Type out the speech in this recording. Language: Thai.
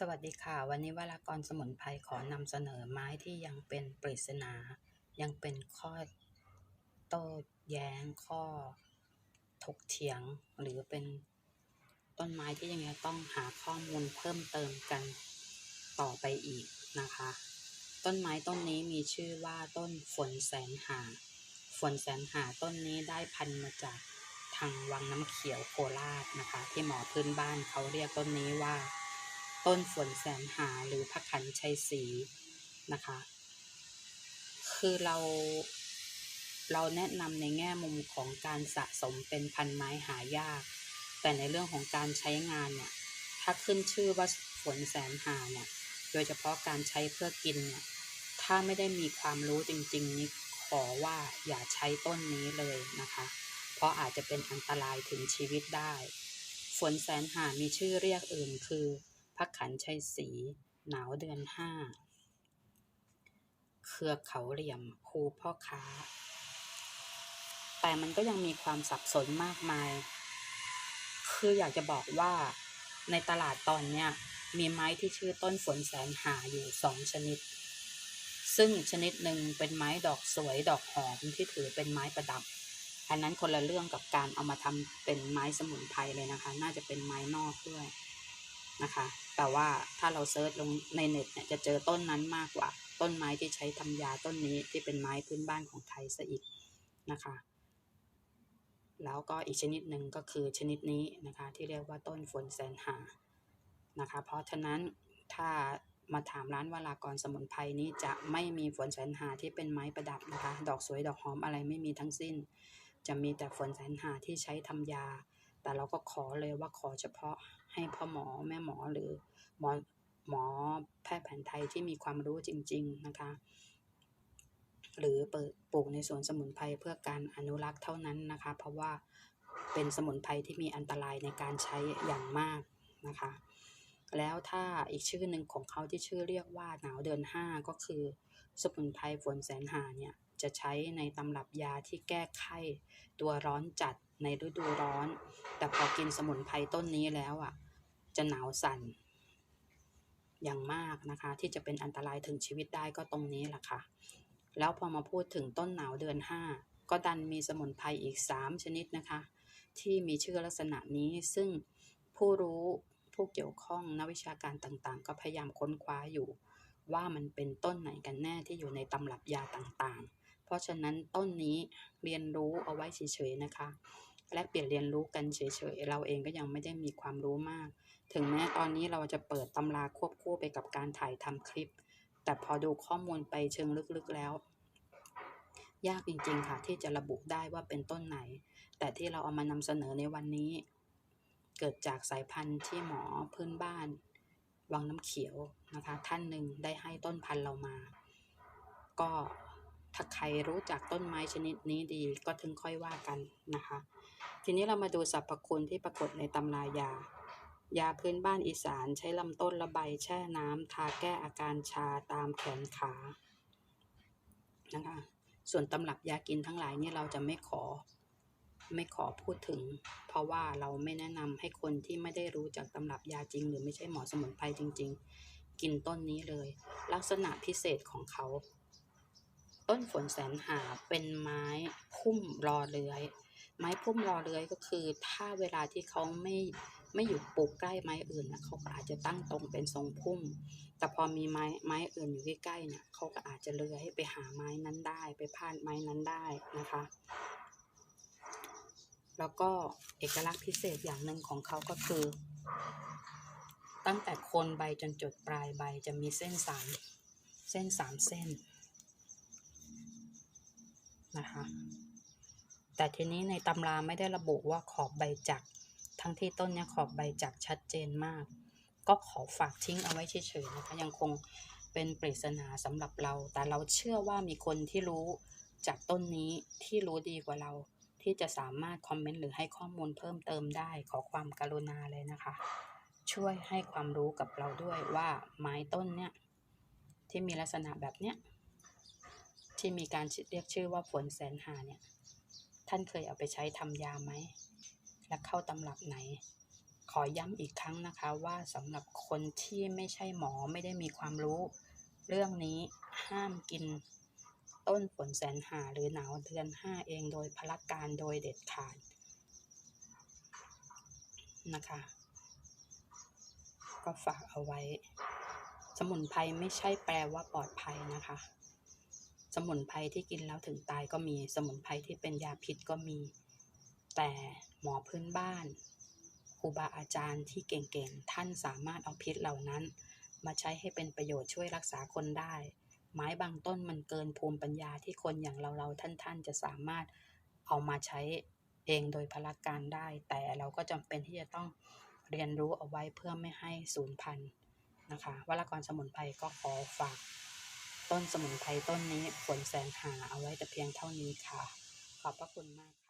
สวัสดีค่ะ วันนี้วารากรสมุนไพรขอนำเสนอไม้ที่ยังเป็นปริศนา ยังเป็นข้อโต้แย้งข้อถกเถียง หรือเป็นต้นไม้ที่ยังต้องหาข้อมูลเพิ่มเติมกันต่อไปอีกนะคะ ต้นไม้ต้นนี้มีชื่อว่าต้นฝนแสนหา ฝนแสนหาต้นนี้ได้พันมาจากทางวังน้ำเขียวโคราชนะคะ ที่หมอพื้นบ้านเขาเรียกต้นนี้ว่า ต้นฝนแสนหาหรือพักขันชัยศรีนะคะ คือเราเราแนะนำในแง่มุมของการสะสมเป็นพันไม้หายาก แต่ในเรื่องของการใช้งานเนี่ย ถ้าขึ้นชื่อว่าฝนแสนหาเนี่ย โดยเฉพาะการใช้เพื่อกินเนี่ย ถ้าไม่ได้มีความรู้จริงๆนี่ขอว่าอย่าใช้ต้นนี้เลยนะคะ เพราะอาจจะเป็นอันตรายถึงชีวิตได้ ฝนแสนหามีชื่อเรียกอื่นคือ พักขันชัยศรีหนาวเดือนห้าเครือเขาเหลี่ยมภูพ่อค้า แต่มันก็ยังมีความสับสนมากมาย คืออยากจะบอกว่าในตลาดตอนเนี้ยมีไม้ที่ชื่อต้นฝนแสนหาอยู่สองชนิด ซึ่งชนิดหนึ่งเป็นไม้ดอกสวยดอกหอมที่ถือเป็นไม้ประดับ อันนั้นคนละเรื่องกับการเอามาทำเป็นไม้สมุนไพรเลยนะคะ น่าจะเป็นไม้นอกด้วยนะคะ แต่ว่าถ้าเราเซิร์ชลงในเน็ตเนี่ยจะเจอต้นนั้นมากกว่า ต้นไม้ที่ใช้ทำยาต้นนี้ที่เป็นไม้พื้นบ้านของไทยซะอีกนะคะ แล้วก็อีกชนิดหนึ่งก็คือชนิดนี้นะคะ ที่เรียกว่าต้นฝนแสนหานะคะ เพราะฉะนั้นถ้ามาถามร้านวารากรสมุนไพรนี้จะไม่มีฝนแสนหาที่เป็นไม้ประดับนะคะ ดอกสวยดอกหอมอะไรไม่มีทั้งสิ้น จะมีแต่ฝนแสนหาที่ใช้ทำยา แต่เราก็ขอเลยว่าขอเฉพาะให้พ่อหมอแม่หมอหรือหมอหมอแพทย์แผนไทยที่มีความรู้จริง ๆนะคะ หรือเปิดปลูกในสวนสมุนไพรเพื่อการอนุรักษ์เท่านั้นนะคะ เพราะว่าเป็นสมุนไพรที่มีอันตรายในการใช้อย่างมากนะคะ แล้วถ้าอีกชื่อหนึ่งของเขาที่ชื่อเรียกว่าหนาวเดือนห้าก็คือ สมุนไพรฝนแสนหาเนี่ยจะใช้ในตำรับยาที่แก้ไข้ตัวร้อนจัดในฤดูร้อน แต่พอกินสมุนไพรต้นนี้แล้วอะ จะหนาวสั่น อย่างมากนะคะ ที่จะเป็นอันตรายถึงชีวิตได้ก็ตรงนี้แหละค่ะ แล้วพอมาพูดถึงต้นหนาวเดือนห้าก็ดันมีสมุนไพรอีกสามชนิดนะคะ ที่มีชื่อลักษณะนี้ซึ่งผู้รู้ผู้เกี่ยวข้องนักวิชาการต่างๆ ก็พยายามค้นคว้าอยู่ ว่ามันเป็นต้นไหนกันแน่ที่อยู่ในตำรับยาต่างๆ เพราะฉะนั้นต้นนี้เรียนรู้เอาไว้เฉยๆนะคะ และเปลี่ยนเรียนรู้กันเฉยๆ เราเองก็ยังไม่ได้มีความรู้มาก ถึงแม้ตอนนี้เราจะเปิดตำราควบคู่ไปกับการถ่ายทำคลิป แต่พอดูข้อมูลไปเชิงลึกๆแล้ว ยากจริงๆค่ะที่จะระบุได้ว่าเป็นต้นไหน แต่ที่เราเอามานำเสนอในวันนี้ เกิดจากสายพันธุ์ที่หมอพื้นบ้าน วังน้ำเขียวนะคะ ท่านหนึ่งได้ให้ต้นพันธุ์เรามา ก็ถ้าใครรู้จักต้นไม้ชนิดนี้ดีก็ถึงค่อยว่ากันนะคะ ทีนี้เรามาดูสรรพคุณที่ปรากฏในตำรายา ยาพื้นบ้านอีสานใช้ลำต้นและใบแช่น้ำทาแก้อาการชาตามแขนขานะคะ ส่วนตำรับยากินทั้งหลายนี่เราจะไม่ขอ ไม่ขอพูดถึง เพราะว่าเราไม่แนะนำให้คนที่ไม่ได้รู้จักตำรับยาจริง หรือไม่ใช่หมอสมุนไพรจริง ๆ กินต้นนี้เลย ลักษณะพิเศษของเขา ต้นฝนแสนหาเป็นไม้พุ่มรอเลื้อยไม้พุ่มรอเลื้อยก็คือ ถ้าเวลาที่เขาไม่ไม่อยู่ปลูกใกล้ไม้อื่นนะเขาก็อาจจะตั้งตรงเป็นทรงพุ่ม แต่พอมีไม้ไม้อื่นอยู่ใกล้ๆเนี่ยเขาก็อาจจะเลื้อยไปหาไม้นั้นได้ ไปพาดไม้นั้นได้นะคะ แล้วก็เอกลักษณ์พิเศษอย่างหนึ่งของเขาก็คือ ตั้งแต่โคนใบจนจุดปลายใบจะมีเส้นสามเส้นสามเส้นนะคะแต่ทีนี้ในตำราไม่ได้ระบุว่าขอบใบจักทั้งที่ต้นเนี้ยขอบใบจักชัดเจนมาก ก็ขอฝากทิ้งเอาไว้เฉยๆนะคะยังคงเป็นปริศนาสำหรับเรา แต่เราเชื่อว่ามีคนที่รู้จากต้นนี้ที่รู้ดีกว่าเรา ที่จะสามารถคอมเมนต์หรือให้ข้อมูลเพิ่มเติมได้ขอความกรุณาเลยนะคะ ช่วยให้ความรู้กับเราด้วยว่าไม้ต้นเนี้ยที่มีลักษณะแบบเนี้ยที่มีการเรียกชื่อว่าฝนแสนหาเนี่ยท่านเคยเอาไปใช้ทำยาไหม และเข้าตำรับไหน ขอย้ำอีกครั้งนะคะว่าสำหรับคนที่ไม่ใช่หมอไม่ได้มีความรู้ เรื่องนี้ห้ามกิน ต้นฝนแสนหาหรือหนาวเดือนห้าเองโดยพละการโดยเด็ดขาดนะคะ ก็ฝากเอาไว้ สมุนไพรไม่ใช่แปลว่าปลอดภัยนะคะ สมุนไพรที่กินแล้วถึงตายก็มีสมุนไพรที่เป็นยาพิษก็มี แต่หมอพื้นบ้านครูบาอาจารย์ที่เก่งๆ ท่านสามารถเอาพิษเหล่านั้น มาใช้ให้เป็นประโยชน์ช่วยรักษาคนได้ ไม้บางต้นมันเกินภูมิปัญญาที่คนอย่างเราเราท่านๆจะสามารถเอามาใช้เองโดยพละการได้ แต่เราก็จำเป็นที่จะต้องเรียนรู้เอาไว้เพื่อไม่ให้สูญพันธุ์นะคะวัลกรสมุนไพรก็ขอฝาก ต้นสมุนไพรต้นนี้ฝนแสนหาเอาไว้แต่เพียงเท่านี้ค่ะ ขอบพระคุณมาก